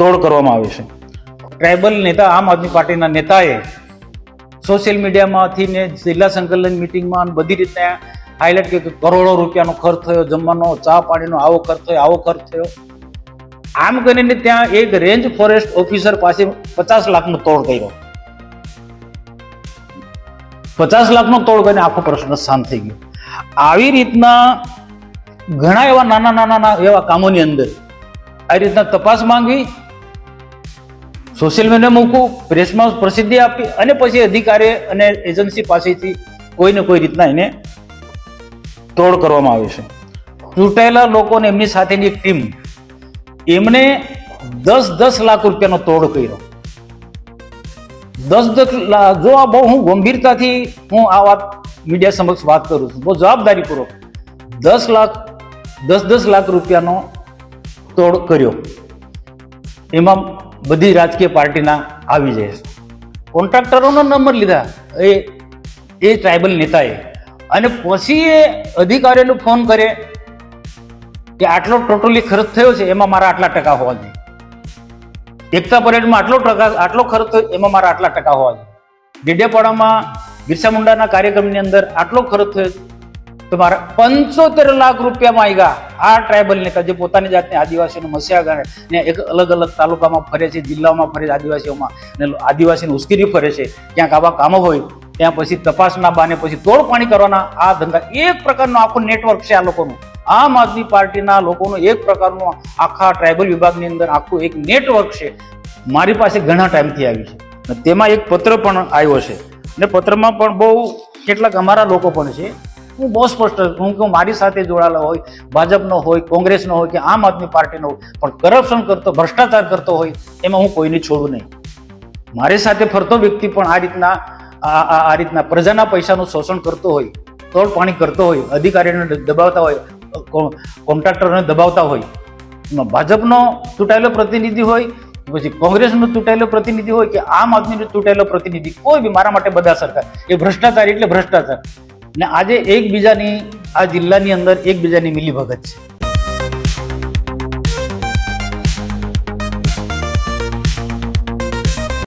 તોડ કરવામાં આવે છે. ટ્રાઇબલ નેતા આમ આદમી પાર્ટીના નેતાએ સોશિયલ મીડિયામાંથી ને જિલ્લા સંકલન મિટિંગમાં બધી રીતે હાઇલાઇટ કે કરોડો રૂપિયાનો ખર્ચ થયો, જમવાનો, ચા પાણીનો આવો ખર્ચ થયો, આવો ખર્ચ થયો. આમ કરીને ત્યાં એક રેન્જ ફોરેસ્ટ ઓફિસર પાસે પચાસ લાખનો તોડ કર્યો. પચાસ લાખનો તોડ કરીને આખો પ્રશ્ન શાંત થઈ ગયો. આવી રીતના ઘણા એવા નાના નાના એવા કામોની અંદર આવી રીતના તપાસ માંગવી સોશિયલ મીડિયા મૂકવું પ્રેસમાં પ્રસિદ્ધિ આપી અને પછી અધિકારી અને એજન્સી પાસેથી કોઈને કોઈ રીતના એને તોડ કરવામાં આવે છે. ચૂંટાયેલા લોકોને એમની સાથેની ટીમ એમણે દસ દસ લાખ રૂપિયાનો તોડ કર્યો. દસ દસ લાખ જો આ બહુ હું ગંભીરતાથી હું આ વાત મીડિયા સમક્ષ વાત કરું છું, બહુ જવાબદારીપૂર્વક દસ લાખ, દસ દસ લાખ રૂપિયાનો તોડ કર્યો. એમાં બધી રાજકીય પાર્ટીના આવી જાય કોન્ટ્રાક્ટરોનો નંબર લીધા એ એ ટ્રાઇબલ નેતાએ. અને પછી એ અધિકારીઓને ફોન કરે કે આટલો ટોટલી ખર્ચ થયો છે, એમાં મારા આટલા ટકા હોવા જોઈએ. એકતા પરેડમાં આટલો ટકા, આટલો ખર્ચ થયો, એમાં મારા આટલા ટકા હોવા જોઈએ. ડેડિયાપાડામાં બિરસા મુંડાના કાર્યક્રમની અંદર આટલો ખર્ચ થયો તો મારા પંચોતેર લાખ રૂપિયામાં આવ્યા આ ટ્રાઇબલ નેતા જે પોતાની જાતને આદિવાસીને મસ્યા ગણે ને એક અલગ અલગ તાલુકામાં ફરે છે, જિલ્લાઓમાં ફરે છે, આદિવાસીઓમાં. ને આદિવાસીને ઉશ્કેરી ફરે છે, ક્યાંક આવા કામો હોય, ત્યાં પછી તપાસના બાને પછી તોડ પાણી કરવાના આ ધંધા એક પ્રકારનો આખો નેટવર્ક છે આ લોકોનું. આમ આદમી પાર્ટીના લોકોનું એક પ્રકારનું આખા ટ્રાઇબલ વિભાગની અંદર આખું એક નેટવર્ક છે. મારી પાસે ઘણા ટાઈમથી આવી છે. તેમાં એક પત્ર પણ આવ્યો છે. અને પત્રમાં પણ બહુ કેટલાક અમારા લોકો પણ છે. હું બહુ સ્પષ્ટ હું કહું મારી સાથે જોડાયેલો હોય, ભાજપનો હોય, કોંગ્રેસનો હોય કે આમ આદમી પાર્ટીનો હોય, પણ કરપ્શન કરતો, ભ્રષ્ટાચાર કરતો હોય, એમાં હું કોઈને છોડું નહીં. મારી સાથે ફરતો વ્યક્તિ પણ આ રીતના આ રીતના પ્રજાના પૈસાનું શોષણ કરતો હોય, તોડ પાણી કરતો હોય, અધિકારીઓને દબાવતા હોય કોન્ટ્રાક્ટરોને દબાવતા હોય ભાજપનો ચૂંટાયેલો પ્રતિનિધિ હોય પછી કોંગ્રેસનો ચૂંટાયેલો પ્રતિનિધિ હોય, કે આમ આદમીનો ચૂંટાયેલો પ્રતિનિધિ, કોઈ બી મારા માટે બધા સરકાર, એ ભ્રષ્ટાચાર એટલે ભ્રષ્ટાચાર. ને આજે એકબીજાની આ જિલ્લાની અંદર એકબીજાની મિલીભગત છે.